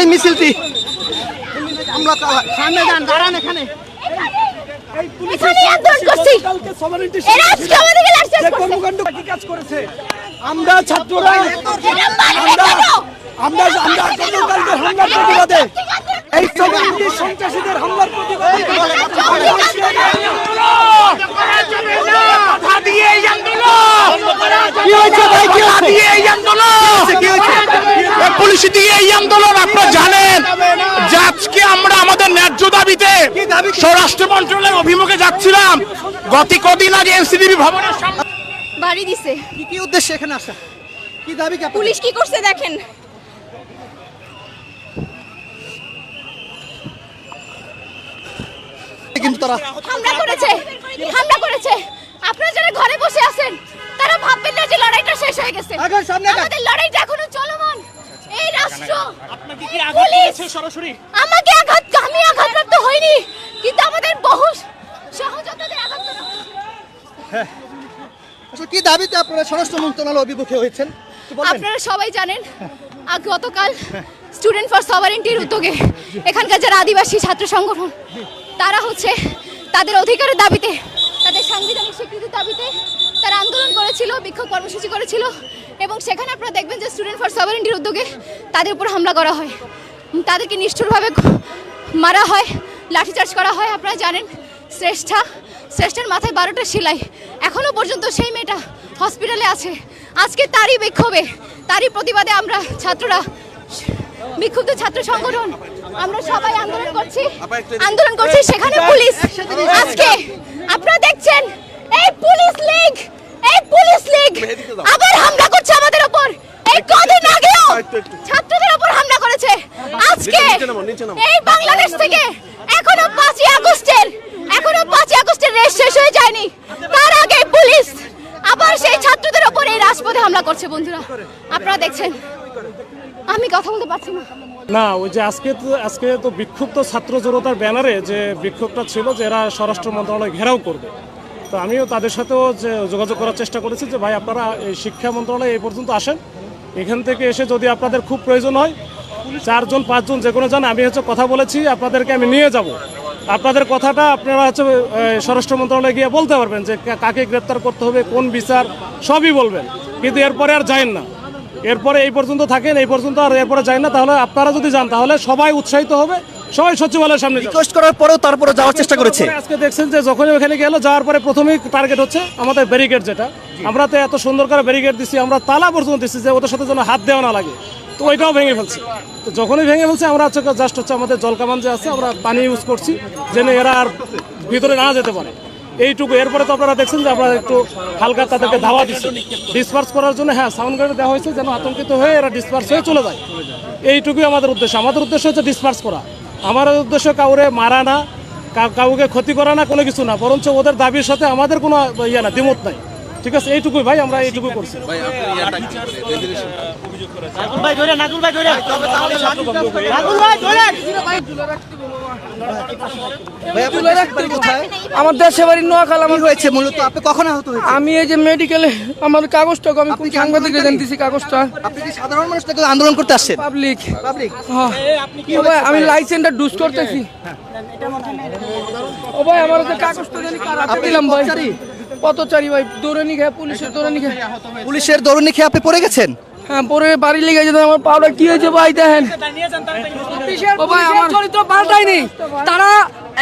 এই মিছিলটি। আমরা সামনে যান দাঁড়ান এখানে। আমরা ছাত্ররা? আমরা আমরা হামলার প্রতিবাদে এই সন্ত্রাসীদের হামলার প্রতিবাদে পুলিশ দিয়ে এই আন্দোলন আপনারা জানেন যে আজকে আমরা আমাদের ন্যায্য দাবিতে স্বরাষ্ট্র মন্ত্রণালয়ের অভিমুখে যাচ্ছিলাম। গত কদিন আগে এনসিডিবি ভবনের সামনে বাড়ি দিছে। কি কি উদ্দেশ্যে এখানে আসা কি দাবি কি পুলিশ কি করছে দেখেন। কিন্তু তারা হামলা করেছে হামলা করেছে। আপনারা যারা ঘরে বসে আছেন তারা ভাববেন না যে লড়াইটা শেষ হয়ে গেছে। আগান, সামনে। আমাদের লড়াইটা এখনও চলমান। এই রাষ্ট্র পুলিশ সরাসরি? আমাকে আঘাত আমি আঘাতপ্রাপ্ত হইনি কিন্তু আমাদের বহু সহযোদ্ধাদের আঘাত করা আসলে কি দাবিতে আপনারা স্বরাষ্ট্র মন্ত্রণালয় অভিমুখে হয়েছেন? আপনারা সবাই জানেন গতকাল স্টুডেন্ট ফর সভারেন্টির উদ্যোগে এখানকার যারা আদিবাসী ছাত্র সংগঠন তারা হচ্ছে তাদের অধিকারের দাবিতে তাদের সাংবিধানিক স্বীকৃতির দাবিতে তারা আন্দোলন করেছিল বিক্ষোভ কর্মসূচি করেছিল এবং সেখানে আপনারা দেখবেন যে স্টুডেন্ট ফর সভারেন্টির উদ্যোগে তাদের উপর হামলা করা হয়। তাদেরকে নিষ্ঠুরভাবে মারা হয় লাঠিচার্জ করা হয় আপনারা জানেন। শ্রেষ্ঠা শ্রেষ্ঠার মাথায় বারোটা সেলাই। এখনও পর্যন্ত সেই মেয়েটা হসপিটালে আছে। আজকে তারই বিক্ষোভে তারই প্রতিবাদে আমরা ছাত্ররা বিক্ষুব্ধ ছাত্র সংগঠন আমরা সবাই আন্দোলন করছি। আন্দোলন করছি সেখানে পুলিশ আজকে আপনারা দেখছেন এই পুলিশ লীগ এই পুলিশ লীগ আবার হামলা করছে আমাদের উপর এই কদিন আগেও ছাত্রদের উপর হামলা করেছে আজকে এই বাংলাদেশ থেকে এখনও পাঁচই আগস্টের এখনও পাঁচই আগস্টের রেস শেষ হয়ে যায়নি। তার আগে পুলিশ আবার সেই ছাত্রদের উপর এই রাজপথে হামলা করছে বন্ধুরা। আপনারা দেখছেন। আমি কথা বলতে পারছি না। না ওই যে আজকে তো আজকে তো বিক্ষুব্ধ ছাত্র জনতার ব্যানারে যে বিক্ষোভটা ছিল যে এরা স্বরাষ্ট্র মন্ত্রণালয় ঘেরাও করবে। তো আমিও তাদের সাথেও যে যোগাযোগ করার চেষ্টা করেছি যে ভাই আপনারা এই শিক্ষা মন্ত্রণালয়ে এই পর্যন্ত আসেন। এখান থেকে এসে যদি আপনাদের খুব প্রয়োজন হয় চারজন পাঁচজন যে কোনো জন আমি হচ্ছে কথা বলেছি আপনাদেরকে আমি নিয়ে যাব। আপনাদের কথাটা আপনারা হচ্ছে স্বরাষ্ট্র মন্ত্রণালয়ে গিয়ে বলতে পারবেন যে কাকে গ্রেপ্তার করতে হবে কোন বিচার সবই বলবেন। কিন্তু এরপরে আর যায়েন না। এরপরে এই পর্যন্ত থাকেন এই পর্যন্ত আর এরপরে যায় না। তাহলে আপনারা যদি যান তাহলে সবাই উৎসাহিত হবে সবাই সচিবালয়ের সামনে রিকোয়েস্ট করার পরেও তারপরে যাওয়ার চেষ্টা করেছে। আজকে দেখছেন যে যখনই ওখানে গেল যাওয়ার পরে প্রথমেই টার্গেট হচ্ছে আমাদের ব্যারিকেড যেটা। আমরা তো এত সুন্দর করে ব্যারিকেড দিচ্ছি আমরা তালা পর্যন্ত দিচ্ছি যে ওদের সাথে যেন হাত দেওয়া না লাগে। তো ওইটাও ভেঙে ফেলছে। তো যখনই ভেঙে ফেলছে, আমরা হচ্ছে জাস্ট হচ্ছে আমাদের জলকামান যে আছে, আমরা পানি ইউজ করছি, যেন এরা আর ভিতরে না যেতে পারে। এইটুকু। এরপরে তো আপনারা দেখছেন যে আমরা একটু হালকা তাদেরকে ধাওয়া দিচ্ছি। ডিসপার্স করার জন্য হ্যাঁ সাউন্ড গার্ড দেওয়া হয়েছে যেন আতঙ্কিত হয়ে এরা ডিসপার্স হয়ে চলে যায়। এইটুকুই আমাদের উদ্দেশ্য। আমাদের উদ্দেশ্য হচ্ছে ডিসপার্স করা। আমাদের উদ্দেশ্য কাউরে মারা না কাউকে ক্ষতি করা না, কোনো কিছু না। বরঞ্চ ওদের দাবির সাথে আমাদের কোনো ইয়ে না, দ্বিমত নাই। ঠিক আছে এইটুকুই ভাই আমরা এইটুকুই করছি। আমার দেশে বাড়ি নোয়াখাল আমার হয়েছে মূলত? আপনি কখন আহত হয়েছে আমি এই যে মেডিকেলে আমার কাগজটা আমি কোন কি সাংবাদিককে জানতেছি কাগজটা। আপনি কি সাধারণ মানুষ আন্দোলন করতে আসছেন? পাবলিক পাবলিক ও আমি লাইসেন্সটা ডুজ করতেছি। ও ভাই আমার কাগজটা জানি কার দিলাম ভাই। পথচারী? ভাই দৌড়ানি খেয়ে পুলিশের দৌড়ানি খেয়ে পুলিশের দৌড়নি খেয়ে আপনি পড়ে গেছেন হ্যাঁ পরে বাড়ি লেগে যেত আমার পাউডা কি হয়েছে ভাই দেখেন। ও ভাই আমার চরিত্র পাল্টায়নি। তারা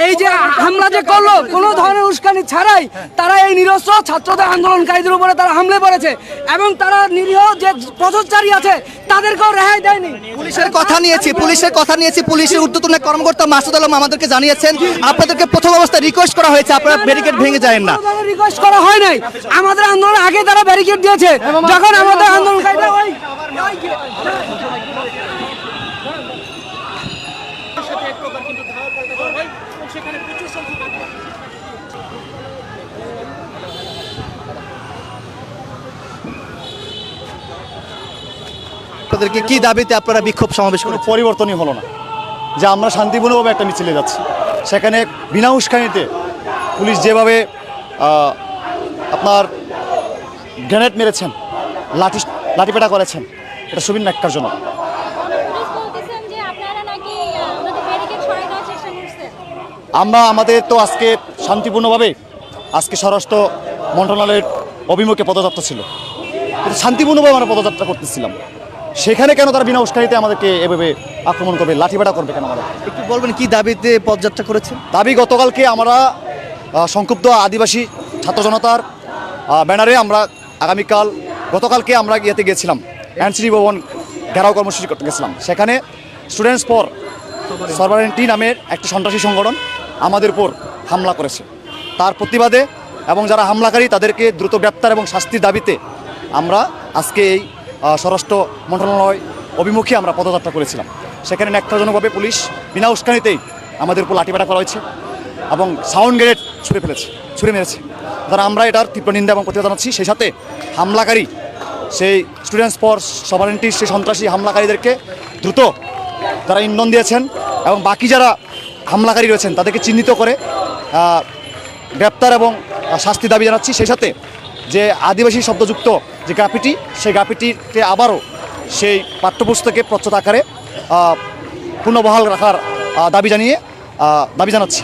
এই যে হামলা যে করল কোনো ধরনের উস্কানি ছাড়াই তারা এই নিরস্ত্র ছাত্রদের আন্দোলনকারীদের উপরে তারা হামলে পড়েছে এবং তারা নিরীহ যে পথচারী আছে তাদেরকেও রেহাই দেয়নি। পুলিশের কথা নিয়েছি পুলিশের কথা নিয়েছি পুলিশের ঊর্ধ্বতন কর্মকর্তা মাসুদ আলম আমাদেরকে জানিয়েছেন আপনাদেরকে প্রথম অবস্থায় রিকোয়েস্ট করা হয়েছে আপনারা ব্যারিকেড ভেঙে যায় না। রিকোয়েস্ট করা হয় নাই। আমাদের আন্দোলন আগে তারা ব্যারিকেড দিয়েছে। যখন আমাদের আন্দোলনকারীরা ওই আপনাদেরকে কি দাবিতে আপনারা বিক্ষোভ সমাবেশ কোনো পরিবর্তনই হলো না। যে আমরা শান্তিপূর্ণভাবে একটা মিছিলে যাচ্ছি সেখানে বিনা উস্কানিতে পুলিশ যেভাবে আপনার গ্রেনেড মেরেছেন লাঠি লাঠিপেটা করেছেন। এটা সুবিন নাক্কার জন্য। আমরা আমাদের তো আজকে শান্তিপূর্ণভাবে আজকে স্বরাষ্ট্র মন্ত্রণালয়ের অভিমুখে পদযাত্রা ছিল। কিন্তু শান্তিপূর্ণভাবে আমরা পদযাত্রা করতেছিলাম। সেখানে কেন তারা বিনা উস্কারিতে আমাদেরকে এভাবে আক্রমণ করবে লাঠিপেটা করবে কেন আমাদের? একটু বলবেন কি দাবিতে পদযাত্রা করেছে দাবি গতকালকে আমরা সংক্ষুব্ধ আদিবাসী ছাত্র জনতার ব্যানারে আমরা আগামীকাল গতকালকে আমরা ইয়েতে গিয়েছিলাম এনসিডি ভবন ঘেরাও কর্মসূচি করতে গেছিলাম। সেখানে স্টুডেন্টস ফর সরবারেন্টি নামের একটি সন্ত্রাসী সংগঠন আমাদের উপর হামলা করেছে। তার প্রতিবাদে এবং যারা হামলাকারী, তাদেরকে দ্রুত গ্রেপ্তার এবং শাস্তির দাবিতে আমরা আজকে এই স্বরাষ্ট্র মন্ত্রণালয় অভিমুখে আমরা পদযাত্রা করেছিলাম। সেখানে ন্যাক্তাজনকভাবে পুলিশ বিনা উস্কানিতেই আমাদের উপর লাঠিপাটা করা হয়েছে এবং সাউন্ড গ্রেনেড ছুঁড়ে ফেলেছে, ছুঁড়ে মেরেছে। যারা আমরা এটার তীব্র নিন্দা এবং প্রতিবাদ জানাচ্ছি। সেই সাথে হামলাকারী, সেই স্টুডেন্টস ফর সভারেন্টির সেই সন্ত্রাসী হামলাকারীদেরকে দ্রুত তারা ইন্ধন দিয়েছেন এবং বাকি যারা হামলাকারী রয়েছেন তাদেরকে চিহ্নিত করে গ্রেপ্তার এবং শাস্তি দাবি জানাচ্ছি। সেই সাথে যে আদিবাসী শব্দযুক্ত যে গ্রাফিটি সেই গ্রাফিটিকে আবারও সেই পাঠ্যপুস্তকে প্রচ্ছদ আকারে পুনর্বহাল রাখার দাবি জানিয়ে দাবি জানাচ্ছি।